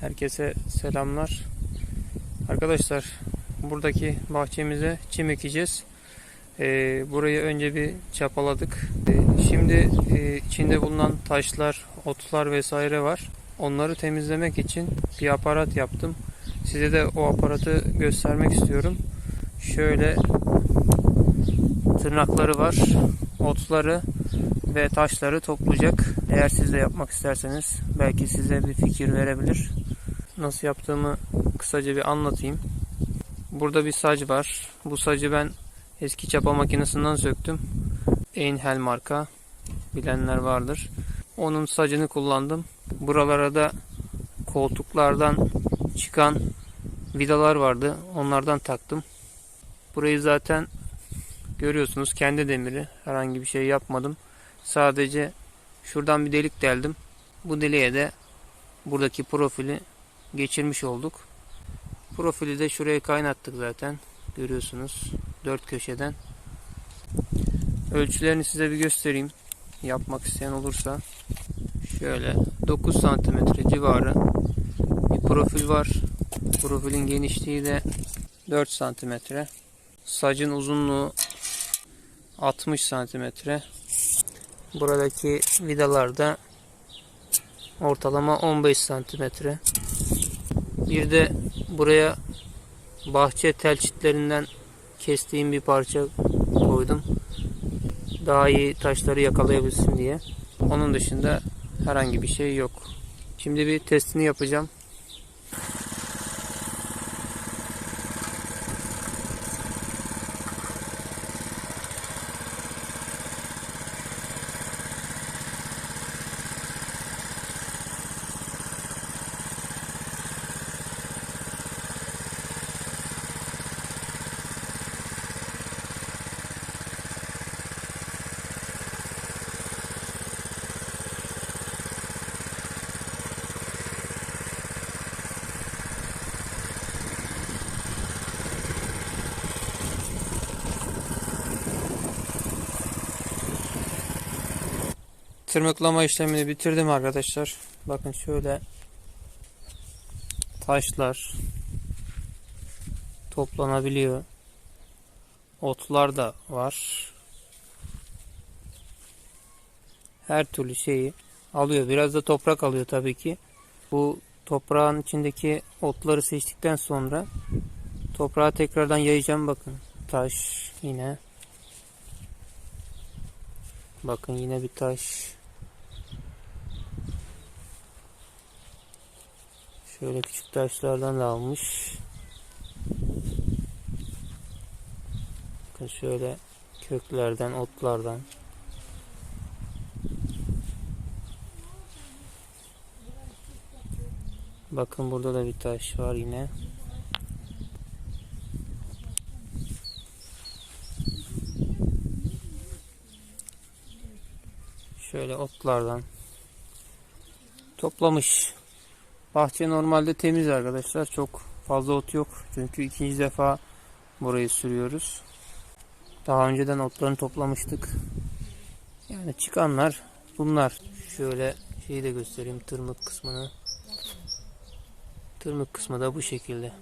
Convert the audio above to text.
Herkese selamlar. Arkadaşlar buradaki bahçemize çim ekeceğiz. Ee, burayı önce bir çapaladık. Ee, şimdi e, içinde bulunan taşlar, otlar vesaire var. Onları temizlemek için bir aparat yaptım. Size de o aparatı göstermek istiyorum. Şöyle tırnakları var. Otları ve taşları toplayacak. Eğer siz de yapmak isterseniz belki size bir fikir verebilir. Nasıl yaptığımı kısaca bir anlatayım. Burada bir sac var. Bu sacı ben eski çapa makinesinden söktüm. Einhell marka. Bilenler vardır. Onun sacını kullandım. Buralara da koltuklardan çıkan vidalar vardı. Onlardan taktım. Burayı zaten görüyorsunuz kendi demiri. Herhangi bir şey yapmadım. Sadece şuradan bir delik deldim. Bu deliğe de buradaki profili geçirmiş olduk. Profili de şuraya kaynattık zaten. Görüyorsunuz. Dört köşeden. Ölçülerini size bir göstereyim. Yapmak isteyen olursa. Şöyle 9 santimetre civarı bir profil var. Profilin genişliği de 4 santimetre. Sacın uzunluğu 60 santimetre. Buradaki vidalar da ortalama 15 santimetre. Bir de buraya bahçe tel çitlerinden kestiğim bir parça koydum. Daha iyi taşları yakalayabilsin diye. Onun dışında herhangi bir şey yok. Şimdi bir testini yapacağım. Tırmıklama işlemini bitirdim arkadaşlar. Bakın şöyle taşlar toplanabiliyor. Otlar da var. Her türlü şeyi alıyor. Biraz da toprak alıyor tabii ki. Bu toprağın içindeki otları seçtikten sonra toprağa tekrardan yayacağım bakın. Taş yine. Bakın yine bir taş. Şöyle küçük taşlardan da almış. Bakın şöyle köklerden, otlardan. Bakın burada da bir taş var yine. Şöyle otlardan toplamış. Bahçe normalde temiz arkadaşlar. Çok fazla ot yok. Çünkü ikinci defa burayı sürüyoruz. Daha önceden otlarını toplamıştık. Yani çıkanlar bunlar. Şöyle şeyi de göstereyim tırmık kısmını. Tırmık kısmı da bu şekilde.